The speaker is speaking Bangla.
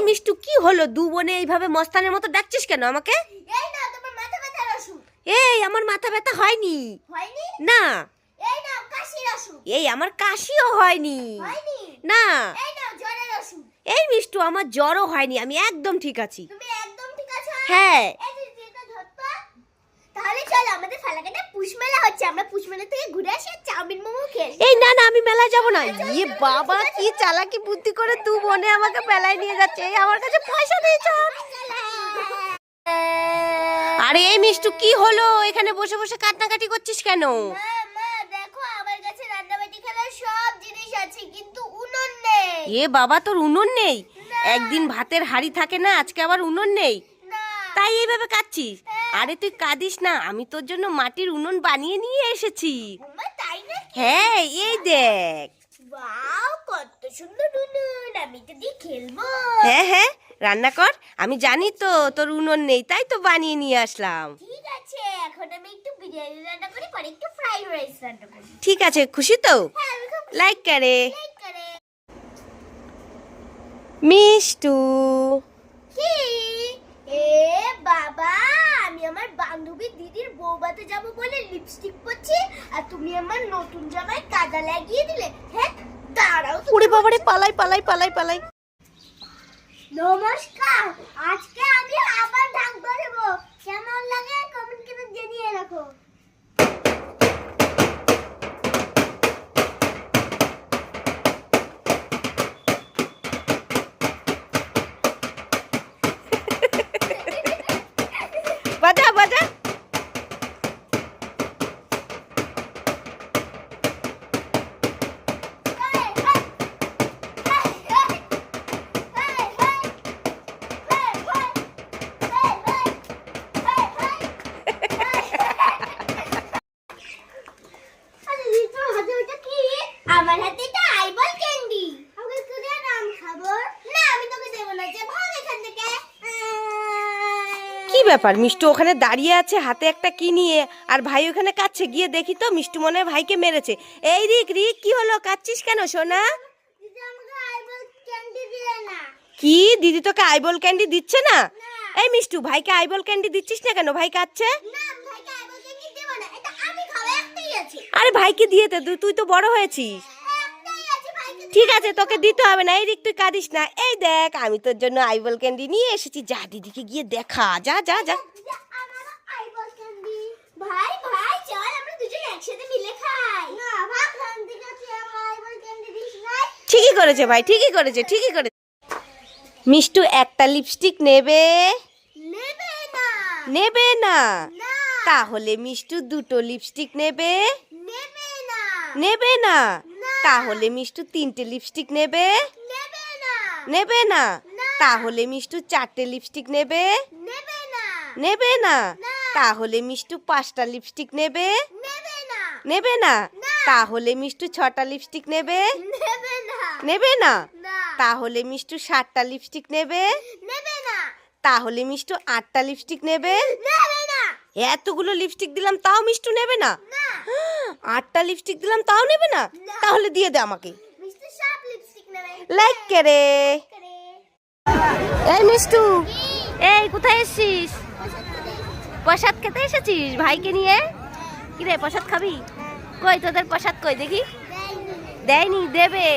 এই মিষ্টু কি হলো? দু বোনে এইভাবে মস্তানের মতো ডাকছিস কেন আমাকে? এই না তোমার মাথা ব্যথার ওষুধ এই আমার মাথা ব্যথা হয়নি। হয়নি? না। এই না কাশির ওষুধ এই আমার কাশিও হয়নি। হয়নি? না। এই না জ্বরের ওষুধ এই মিষ্টু আমার জ্বরও হয়নি আমি একদম ঠিক আছি। তুমি একদম ঠিক আছো? হ্যাঁ। তাহলে আমাদের ফালাকাটা পুষ্মেলা হচ্ছে। আমরা পুষ্মেলা থেকে ঘুরে আসি চাউমিন মোমো খেয়ে এই না না আমি মেলায় যাব না। ইয়ে বাবা কি চালাকি বুদ্ধি করে দু বোনে আমাকে মেলায় নিয়ে যাচ্ছে। এই আমার কাছে পয়সা নেই চল। আরে এই মিষ্টু কি হলো? এখানে বসে বসে কান্নাকাটি করছিস কেন? মা মা দেখো আমার কাছে রান্নাবাটি খেলার সব জিনিস আছে কিন্তু উনুন নেই। এ বাবা তোর উনুন নেই? একদিন ভাতের হাড়ি থাকে না আজকে আবার উনুন নেই? তাই এইভাবে কাঁদছিস? আরে তুই কাঁদিস না আমি তোর জন্য মাটির উনুন বানিয়ে নিয়ে এসেছি। হ্যাঁ এই দেখ। কত সুন্দর উনুন আমি তো দিয়ে খেলব। হ্যাঁ হ্যাঁ রান্না কর আমি জানি তো তোর উনুন নেই তাই তো বানিয়ে নিয়ে আসলাম। ঠিক আছে এখন আমি একটু বিরিয়ানি রান্না করি পরে একটু ফ্রাইড রাইস রান্না করি। ঠিক আছে খুশি তো? হ্যাঁ লাইক করে। মিষ্টু। কি? এ বাবা। বান্ধবী দিদির বৌবাতে যাব বলে লিপস্টিক পরছি আর তুমি আমার নতুন জামায় কাদা লাগিয়ে দিলে। হ্যাঁ দাঁড়াও উড়ে বাবারে পালাই পালাই পালাই পালাই। নমস্কার আজকে আমি আবার ঢাক ধরবো কেমন লাগে? কমেন্ট করে জানিয়ে রাখো বাজা বাজা আমার হাতে এটা আইবল ক্যান্ডি আমাকে তোদের নাম খাব না আমি তোকে দেবো না যে ভাগ এখান থেকে কি ব্যাপার? মিষ্টু ওখানে দাঁড়িয়ে আছে হাতে একটা কি নিয়ে? আর ভাই ওখানে কাচ্ছে গিয়ে দেখি তো মিষ্টু মনে হয় ভাইকে মেরেছে। এই রিক রিক কি হলো? কাচ্ছিস কেন সোনা? কি? দিদি তোকে আইবল ক্যান্ডি দিচ্ছে না? এই মিষ্টু ভাইকে আইবল ক্যান্ডি দিচ্ছিস না কেন? ভাই কাচ্ছে আরে ভাইকে দিয়ে দে তুই তুই তো বড় হয়েছিস। ভাইকে ঠিক আছে তোকে দিতে হবে না এই রিক তুই কাঁদিস না। এই দেখ আমি তোর জন্য আইবল ক্যান্ডি নিয়ে এসেছি। যা দিদিকে গিয়ে দেখা। যা যা যা। দিদি, আইবল ক্যান্ডি। ভাই ভাই চল আমরা দুজন একসাথে মিলে খাই। না ভাগ আইবল ক্যান্ডি দিস না। ঠিকই করেছে ভাই ঠিকই করেছে ঠিকই করেছে। মিষ্টু একটা লিপস্টিক নেবে? নেবে না। নেবে না? না। তাহলে মিষ্টু দুটো লিপস্টিক নেবে? নেবে না। নেবে না। তাহলে মিষ্টু তিনটে লিপস্টিক নেবে? নেবে না। তাহলে মিষ্টু চারটে লিপস্টিক নেবে? নেবে না। তাহলে মিষ্টু পাঁচটা লিপস্টিক নেবে? নেবে না। তাহলে মিষ্টু ছটা লিপস্টিক নেবে? নেবে না। তাহলে মিষ্টু সাতটা লিপস্টিক নেবে? তাহলে মিষ্টু আটটা লিপস্টিক নেবে এতগুলো লিপস্টিক দিলাম তাও মিষ্টু নেবে না? না। আটটা লিপস্টিক দিলাম তাও নেবে না। তাহলে দিয়ে দে আমাকে। লাইক করে করে। এই মিষ্টু এই কোথায় এসেছিস? প্রসাদ খেতে এসেছিস? ভাইকে নিয়ে? কি রে প্রসাদ খাবি? কই তোদের প্রসাদ কই দেখি? দেয়নি দেবে।